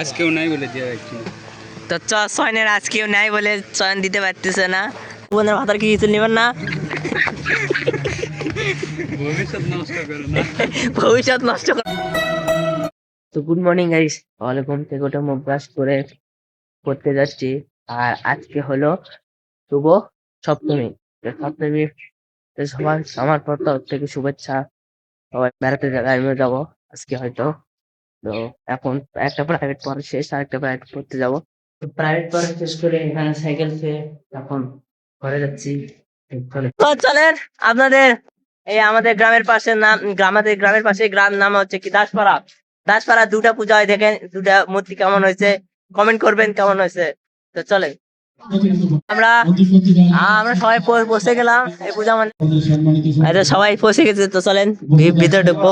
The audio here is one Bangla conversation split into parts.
আজকেও নাই। বলে দেওয়া যাচ্ছে তো চ সয়নের আজকেও নাই বলে চয়ন দিতে পারতেছে না। বোনের ভাতার কি কিছু নেবেন না। ভবিষ্যৎ নষ্ট করো না। ভবিষ্যৎ নষ্ট কর তো গুড মর্নিং গাইস সকালে ঘুম থেকে উঠে মুখ ব্রাশ করে করতে যাচ্ছি। আর আজকে হলো শুভ সপ্তমী। সপ্তমী তো সবার আমার পর তরফ থেকে শুভেচ্ছা। সবাই বেড়াতে যাবে আমিও যাব। আজকে হয়তো তো এখন একটা প্রাইভেট পড়া শেষ আর একটা প্রাইভেট পড়তে যাব। প্রাইভেট পড়া শেষ করে এখানে সাইকেল খেয়ে এখন ঘরে যাচ্ছি। চলেন, আপনাদের এই আমাদের গ্রামের পাশে নাম, আমাদের গ্রামের পাশে গ্রাম নাম হচ্ছে কি দাসপাড়া। দাসপাড়া দুটা পূজা হয়, দেখেন দুটা মূর্তি কেমন হয়েছে। কমেন্ট করবেন কেমন হয়েছে। তো চলেন। আমরা আমরা সবাই বসে গেলাম এই পূজা মানে সবাই বসে গেছে, তো চলেন ভিতরে ঢুকবো।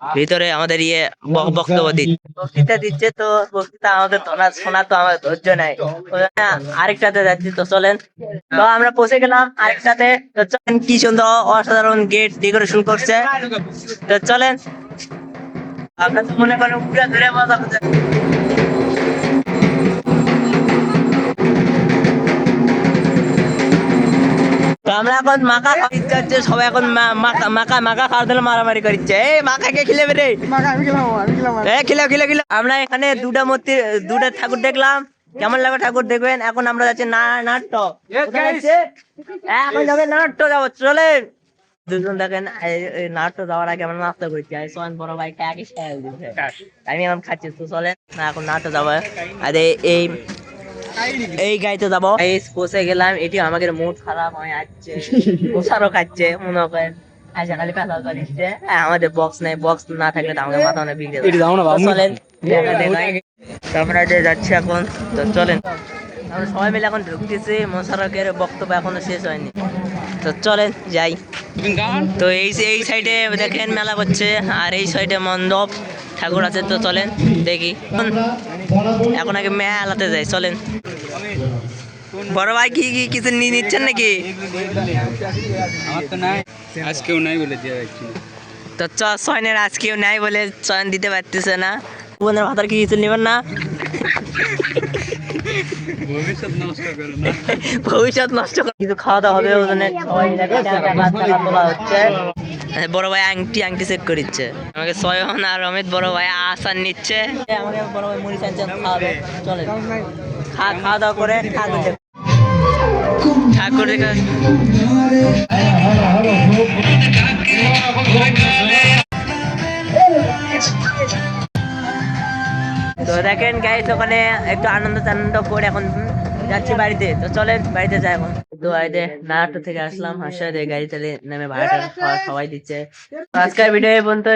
ভিতরে আমাদের ইয়ে বক্তব্য দিচ্ছে। বক্তৃতা দিচ্ছে তো বক্তৃতা আমাদের তো না- শোনা তো আমার ধৈর্য নাই। আরেকটাতে যাচ্ছি তো চলেন। তো আমরা পৌঁছে গেলাম আরেকটাতে। তো চলেন কি সুন্দর অসাধারণ গেট ডেকোরেশন করছে। তো চলেন। আপনার তো মনে করেন পুরা ধরে মজা তো আমরা এখন মাকা করছে সবাই এখন মাকা মাকা মাকা খাওয়ার জন্য মারামারি করছে। এই মাকা কে খেলে রে? এ খিলাও খিলাও খিলাও। আমরা এখানে দুটা মূর্তি দুটা ঠাকুর দেখলাম। কেমন লাগে ঠাকুর দেখবেন? এখন আমরা যাচ্ছি না নাট্য। এখন যাবে নাট্য যাব চলে দুজন দেখেন নাট্য যাওয়ার আগে আমরা নাস্তা করছি। আর সোহান বড় ভাই খেয়ে আমি এখন খাচ্ছি তো চলে না এখন নাট্য যাব। আরে এই- এই গাইতে যাব। এই পৌঁছে গেলাম এটি আমাদের মুড খারাপ হয়ে যাচ্ছে মশারও খাচ্ছে মনে করেন। খালি করিচ্ছে হ্যাঁ, আমাদের বক্স নেই বক্স না থাকলে তো আমাদের মাথা অনেক বিগড়ে চলেন দেখা দেখাই। তো আমরা যে যাচ্ছি এখন। তো চলেন। আমরা সবাই মিলে এখন ঢুকতেছি মোশারকের বক্তব্য এখনও শেষ হয়নি। তো চলেন যাই। তো এই এই সাইডে দেখেন মেলা করছে আর এই সাইডে মণ্ডপ ঠাকুর আছে তো চলেন দেখি। এখন আগে মেলাতে যাই চলেন। বড় ভাই কি কি কিছু নিয়ে নিচ্ছেন নাকি? আমার তো নাই আজকেও নাই বলে তো চ সয়নের আজকেও নাই বলে চয়ন দিতে পারতেছে না। বোনের ভাতার কি কিছু নেবেন না? ভবিষ্যৎ নষ্ট করো না। ভবিষ্যৎ নষ্ট করে কিছু খাওয়া দাওয়া হবে হচ্ছে। বড় ভাই আংটি আংটি চেক করিচ্ছে। আমাকে সয়ন আর অমিত বড় ভাই আসান নিচ্ছে। আমাকে বড় ভাই মুড়ি চলে খাওয়া দাওয়া করে ঠাকুর দেখ ঠাকুর তো দেখেন গাইস ওখানে একটু আনন্দ টানন্দ করে এখন যাচ্ছি বাড়িতে। তো চলেন বাড়িতে যাই এখন। তো থেকে আসলাম হাসতে গাড়ি চালিয়ে নেমে ভাড়াটা সবাই দিচ্ছে। আজকের ভিডিও পর্যন্ত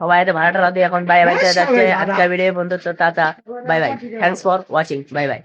সবাই তো ভাড়াটা দিয়ে এখন বাই বাই যাচ্ছে আজকের ভিডিও বন্ধুত্ব tata bye bye thanks for watching bye bye